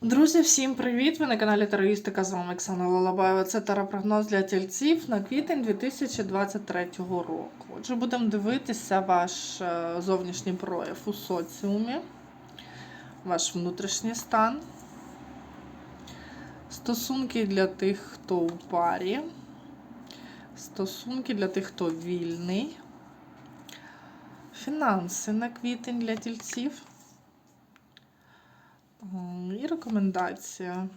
Друзі, всім привіт! Ви на каналі Тароїстика. З вами Оксана Лалабаєва. Це таропрогноз для тільців на квітень 2023 року. Отже, будемо дивитися ваш е, зовнішній прояв у соціумі, ваш внутрішній стан, стосунки для тих, хто у парі, стосунки для тих, хто вільний, фінанси на квітень для тільців. І рекомендація.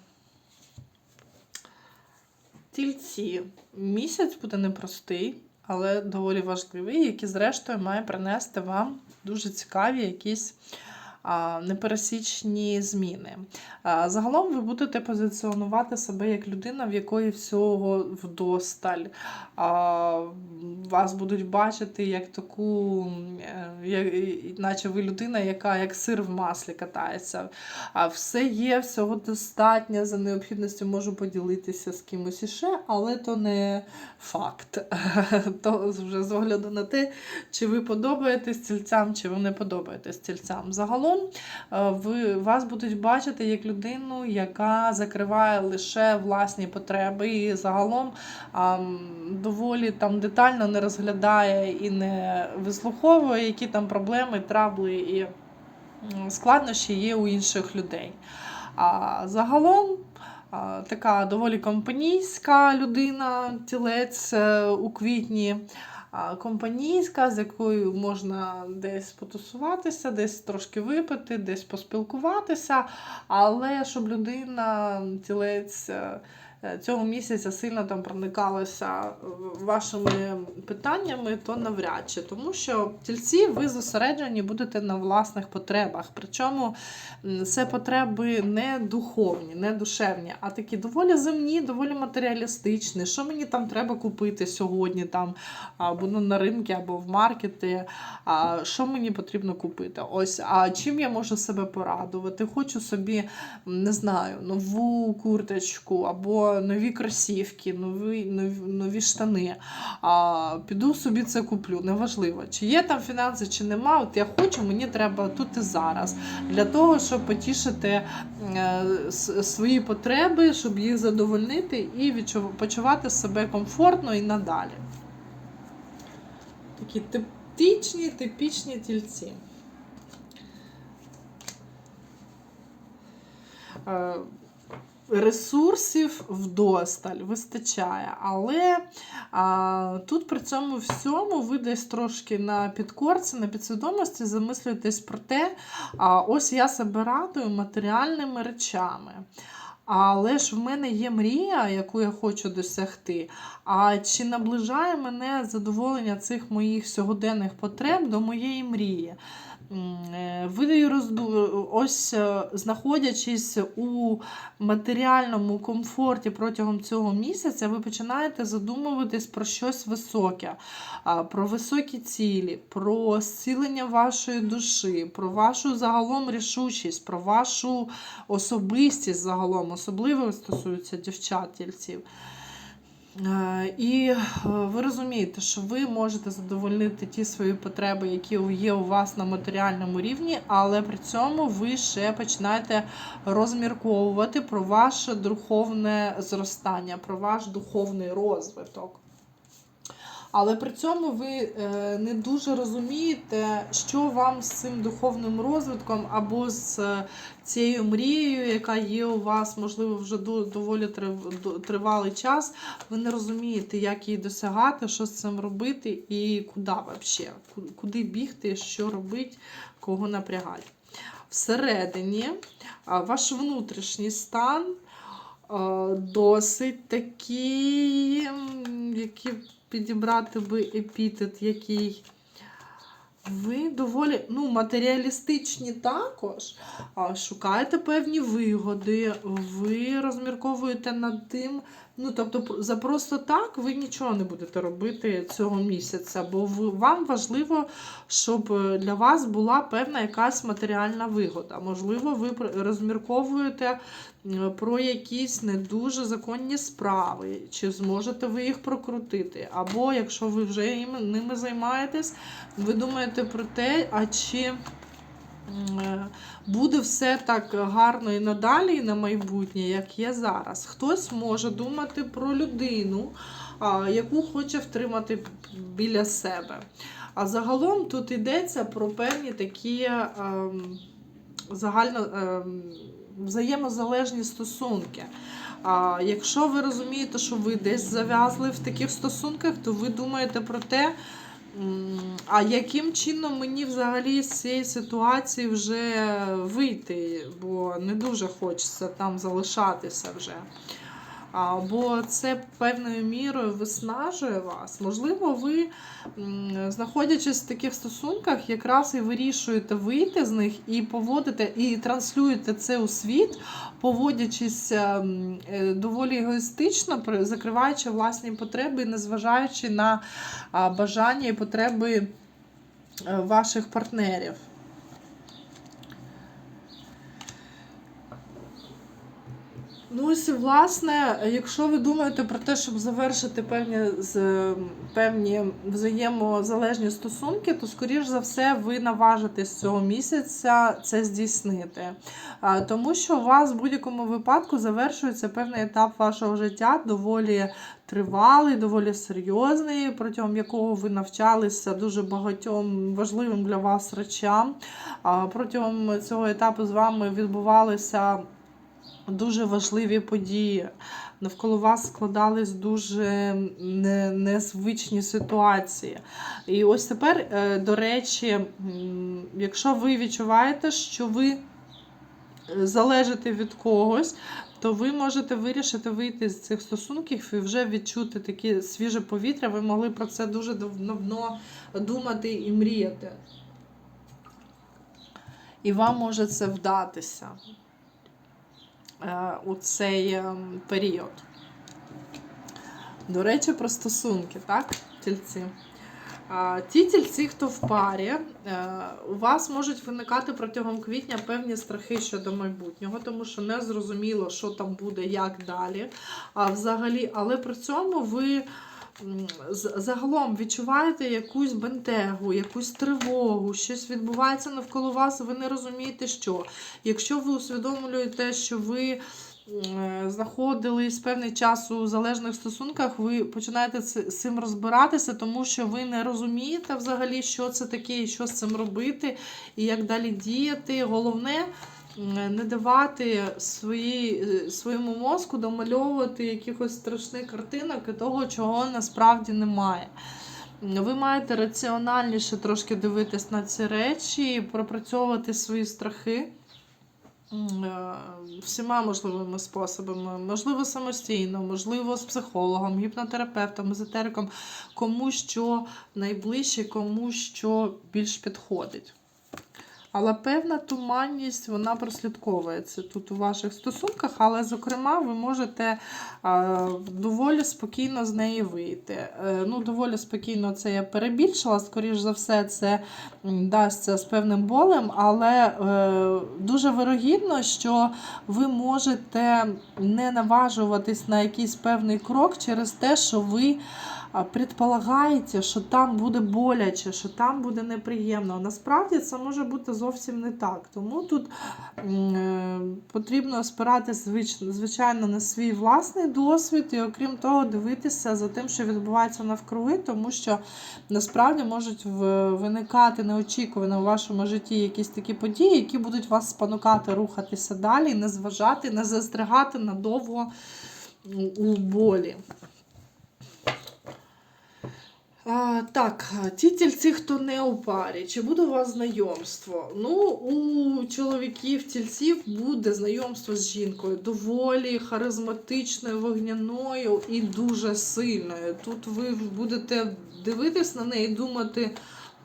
Тільці. Місяць буде непростий, але доволі важливий, який, зрештою, має принести вам дуже цікаві якісь непересічні зміни. Загалом ви будете позиціонувати себе як людина, в якої всього вдосталь. Вас будуть бачити як таку, е, як, наче ви людина, яка як сир в маслі катається. А все є, всього достатньо за необхідністю можу поділитися з кимось іще, але то не факт. То вже з огляду на те, чи ви подобаєтесь тільцям, чи ви не подобаєтесь тільцям. Загалом е, ви, вас будуть бачити як людину, яка закриває лише власні потреби, і загалом ам, доволі там детально не розглядає і не вислуховує, які там проблеми, трабли і складнощі є у інших людей. А загалом така доволі компанійська людина, тілець е, у квітні. Компанійська, з якою можна десь потусуватися, десь трошки випити, десь поспілкуватися, але щоб людина, тілець е, цього місяця сильно там проникалася е, вашими питаннями, то навряд чи. Тому що тільці ви зосереджені будете на власних потребах. Причому це потреби не духовні, не душевні, а такі доволі земні, доволі матеріалістичні. Що мені там треба купити сьогодні, там, або ну, на ринку, або в маркеті, а, що мені потрібно купити. Ось, а чим я можу себе порадувати? Хочу собі, не знаю, нову курточку, або нові кросівки, нові, нові, нові штани. А, піду собі це куплю. Неважливо, чи є там фінанси, чи нема. От я хочу, мені треба тут і зараз. Для того, щоб потішити е, свої потреби, щоб їх задовольнити і почувати себе комфортно і надалі. Такі типічні, типічні тільці. Ресурсів вдосталь вистачає, але а, тут при цьому всьому ви десь трошки на підкорці, на підсвідомості замислюєтесь про те, а, ось я себе радую матеріальними речами. Але ж в мене є мрія, яку я хочу досягти. А чи наближає мене задоволення цих моїх сьогоденних потреб до моєї мрії? Е, Ви розду... ось е, знаходячись у матеріальному комфорті протягом цього місяця, ви починаєте задумуватись про щось високе, про високі цілі, про зцілення вашої душі, про вашу загалом рішучість, про вашу особистість загалом, особливо стосується дівчат І е, ви розумієте, що ви можете задовольнити ті свої потреби, які є у вас на матеріальному рівні, але при цьому ви ще починаєте розмірковувати про ваше духовне зростання, про ваш духовний розвиток. Але при цьому ви е, не дуже розумієте, що вам з цим духовним розвитком або з е, цією мрією, яка є у вас, можливо, вже до- доволі трив- до- тривалий час. Ви не розумієте, як її досягати, що з цим робити і куди взагалі, куди бігти, що робити, кого напрягати. Всередині ваш внутрішній стан а, досить такий, який підібрати би епітет, який. Ви доволі ну, матеріалістичні також. Шукаєте певні вигоди, ви розмірковуєте над тим. Ну, тобто, за просто так ви нічого не будете робити цього місяця, бо вам важливо, щоб е, для вас була певна якась матеріальна вигода. Можливо, ви розмірковуєте про якісь не дуже законні справи, чи зможете ви їх прокрутити. Або якщо ви вже ними займаєтесь, ви думаєте про те, а чи буде все так гарно і надалі, і на майбутнє, як є зараз. Хтось може думати про людину, яку хоче втримати біля себе. А загалом тут йдеться про певні такі ем, загально ем, взаємозалежні стосунки. А якщо ви розумієте, що ви десь зав'язли в таких стосунках, то ви думаєте про те, а яким чином мені взагалі з цієї ситуації вже вийти, бо не дуже хочеться там залишатися вже. Бо це певною мірою виснажує вас. Можливо, ви, знаходячись в таких стосунках, якраз і вирішуєте вийти з них і поводите, і транслюєте це у світ, поводячись ем, е, доволі егоїстично, закриваючи власні потреби, незважаючи на бажання і потреби е, ваших партнерів. Ну, ось, власне, якщо ви думаєте про те, щоб завершити певні, з, певні взаємозалежні стосунки, то, скоріш за все, ви наважитесь цього місяця це здійснити. Тому що у вас в будь-якому випадку завершується певний етап вашого життя, доволі тривалий, доволі серйозний, протягом якого ви навчалися дуже багатьом важливим для вас речам. Протягом цього етапу з вами відбувалися дуже важливі події. Навколо вас складались дуже незвичні ситуації. І ось тепер, е, до речі, якщо ви відчуваєте, що ви е, залежите від когось, то ви можете вирішити вийти з цих стосунків і вже відчути таке свіже повітря. Ви могли про це дуже давно думати і мріяти. І вам може це вдатися у цей ем, період. До речі, про стосунки, так, тільці? Ті тільці, хто в парі, е, у вас можуть виникати протягом квітня певні страхи щодо майбутнього, тому що не зрозуміло, що там буде, як далі. А взагалі, але при цьому ви загалом відчуваєте якусь бентегу, якусь тривогу, щось відбувається навколо вас, ви не розумієте, що. Якщо ви усвідомлюєте, що ви знаходились певний час у залежних стосунках, ви починаєте з цим розбиратися, тому що ви не розумієте взагалі, що це таке, і що з цим робити, і як далі діяти. Головне. М, Не давати свої, е, своєму мозку домальовувати якихось страшних картинок і того, чого насправді немає. Ви маєте раціональніше трошки дивитись на ці речі, пропрацьовувати свої страхи е, всіма можливими способами. Можливо, самостійно, можливо, з психологом, гіпнотерапевтом, езотериком, кому що найближче, кому що більш підходить. Але певна туманність вона прослідковується тут у ваших стосунках, але, зокрема, ви можете доволі спокійно з неї вийти. Е, ну, доволі спокійно це я перебільшила, скоріш за все, це дасться з певним болем, але е, дуже вирогідно, що ви можете не наважуватись на якийсь певний крок через те, що ви предполагаєте, що там буде боляче, що там буде неприємно. Насправді це може бути зовсім не так. Тому тут е, потрібно спиратись звич- звичайно на свій власний досвід і, окрім того, дивитися за тим, що відбувається навкруги, тому що насправді можуть виникати неочікувано в вашому житті якісь такі події, які будуть вас спонукати рухатися далі, не зважати, не застрягати надовго у болі. А, так, ті тільці, хто не у парі, чи буде у вас знайомство? Ну, у чоловіків, тільців буде знайомство з жінкою доволі харизматичною, вогняною і дуже сильною. Тут ви будете дивитись на неї і думати,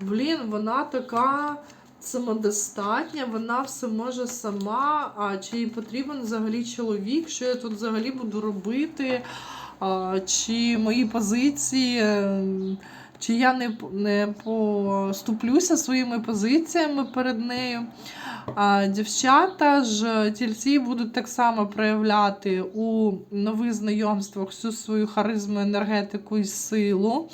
блін, вона така самодостатня, вона все може сама. А чи їй потрібен взагалі чоловік? Що я тут взагалі буду робити? Чи мої позиції, ем, чи я не, не поступлюся своїми позиціями перед нею. А, дівчата ж тільці будуть так само проявляти у нових знайомствах всю свою харизму, енергетику і силу.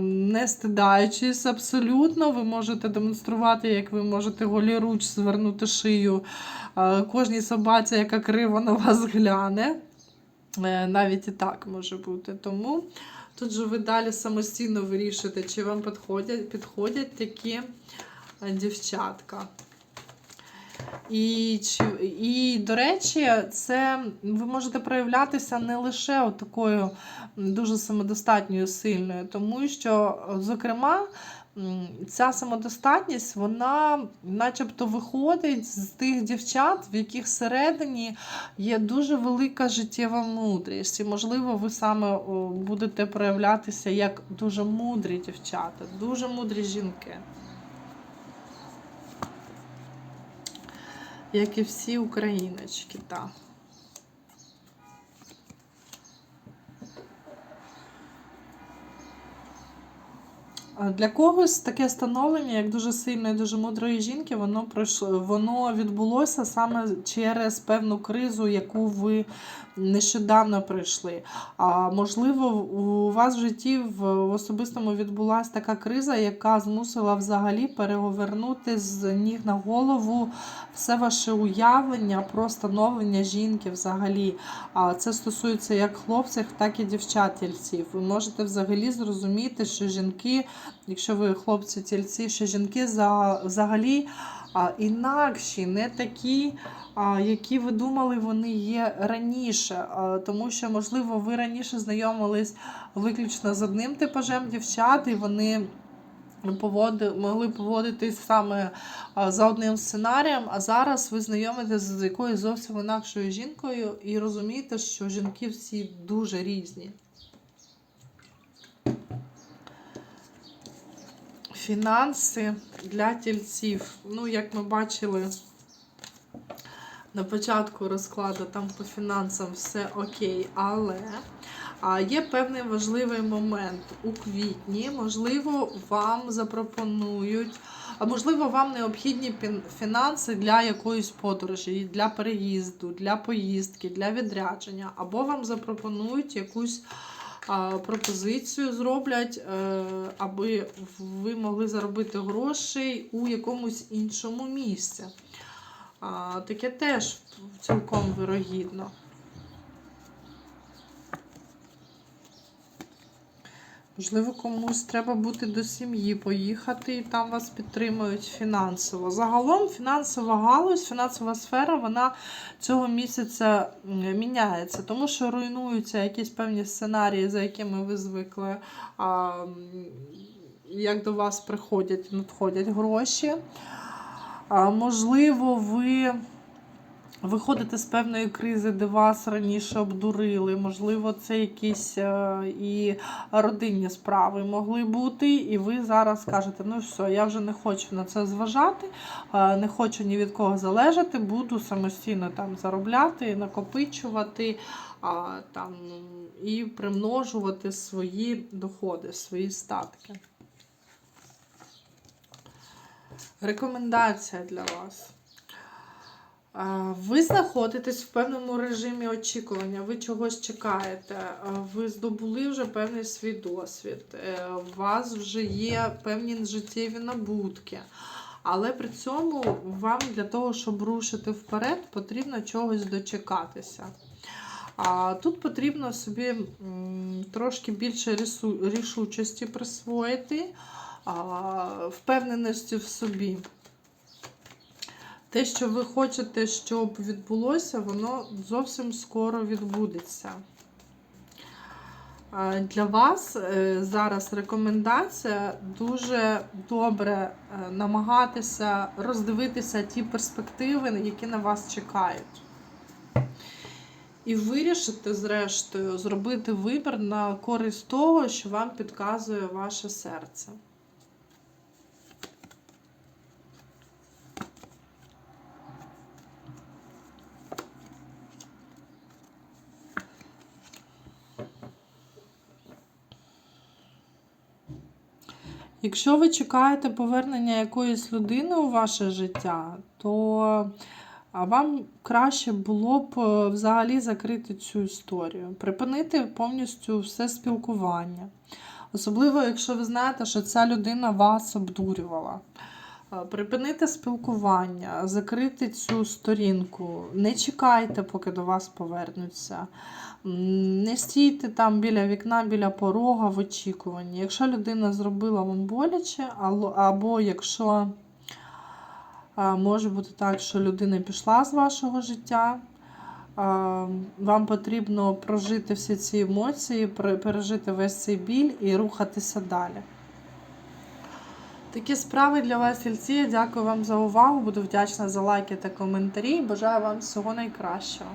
не стидаючись абсолютно. Ви можете демонструвати, як ви можете голіруч звернути шию кожній собаці, яка криво на вас гляне. Е, Навіть і так може бути. Тому тут же ви далі самостійно вирішуєте, чи вам підходять, підходять такі е, дівчатка. І, і, до речі, це ви можете проявлятися не лише такою дуже самодостатньою сильною, тому що, зокрема, ця самодостатність, вона начебто виходить з тих дівчат, в яких всередині є дуже велика життєва мудрість. І, можливо, ви саме будете проявлятися як дуже мудрі дівчата, дуже мудрі жінки. Як і всі україночки, так. Для когось таке становлення, як дуже сильної, дуже мудрої жінки, воно пройшло, воно відбулося саме через певну кризу, яку ви нещодавно пройшли. А можливо, у вас в житті в особистому відбулася така криза, яка змусила взагалі переговорнути з ніг на голову все ваше уявлення про становлення жінки взагалі. А це стосується як хлопців, так і дівчат-тільців. Ви можете взагалі зрозуміти, що жінки, якщо ви хлопці-тільці, що жінки взагалі інакші, не такі, які ви думали, вони є раніше. Тому що, можливо, ви раніше знайомились виключно з одним типажем дівчат, і вони поводи, могли поводитись саме за одним сценарієм, а зараз ви знайомитесь з якоюсь зовсім інакшою жінкою і розумієте, що жінки всі дуже різні. Фінанси для тільців. Ну, як ми бачили на початку розкладу, там по фінансам все окей, але є певний важливий момент у квітні. Можливо, вам запропонують, а можливо, вам необхідні фінанси для якоїсь подорожі, для переїзду, для поїздки, для відрядження, або вам запропонують якусь пропозицію зроблять, е, аби ви могли заробити грошей у якомусь іншому місці. Таке теж цілком вирогідно. Можливо, комусь треба бути до сім'ї, поїхати і там вас підтримують фінансово. Загалом фінансова галузь, фінансова сфера, вона цього місяця міняється, тому що руйнуються якісь певні сценарії, за якими ви звикли, як до вас приходять, надходять гроші. Можливо, ви виходите з певної кризи, де вас раніше обдурили. Можливо, це якісь е, і родинні справи могли бути, і ви зараз кажете, ну все, я вже не хочу на це зважати, е, не хочу ні від кого залежати, буду самостійно там заробляти, накопичувати а, там, і примножувати свої доходи, свої статки. Рекомендація для вас. Ви знаходитесь в певному режимі очікування, ви чогось чекаєте, ви здобули вже певний свій досвід, е, у вас вже є певні життєві набутки. Але при цьому вам для того, щоб рушити вперед, потрібно чогось дочекатися. А тут потрібно собі трошки більше рішучості присвоїти, впевненості в собі. Те, що ви хочете, щоб відбулося, воно зовсім скоро відбудеться. Для вас е, зараз рекомендація дуже добре е, намагатися роздивитися ті перспективи, які на вас чекають. І вирішити, зрештою, зробити вибір на користь того, що вам підказує ваше серце. Якщо ви чекаєте повернення якоїсь людини у ваше життя, то вам краще було б е, взагалі закрити цю історію, припинити повністю все спілкування. Особливо, якщо ви знаєте, що ця людина вас обдурювала. Е, Припинити спілкування, закрити цю сторінку, не чекайте, поки до вас повернуться. Не стійте там біля вікна, біля порога в очікуванні. Якщо людина зробила вам боляче, або якщо може бути так, що людина пішла з вашого життя, вам потрібно прожити всі ці емоції, пере- пережити весь цей біль і рухатися далі. Такі справи для вас, сільці. Дякую вам за увагу. Буду вдячна за лайки та коментарі. Бажаю вам всього найкращого.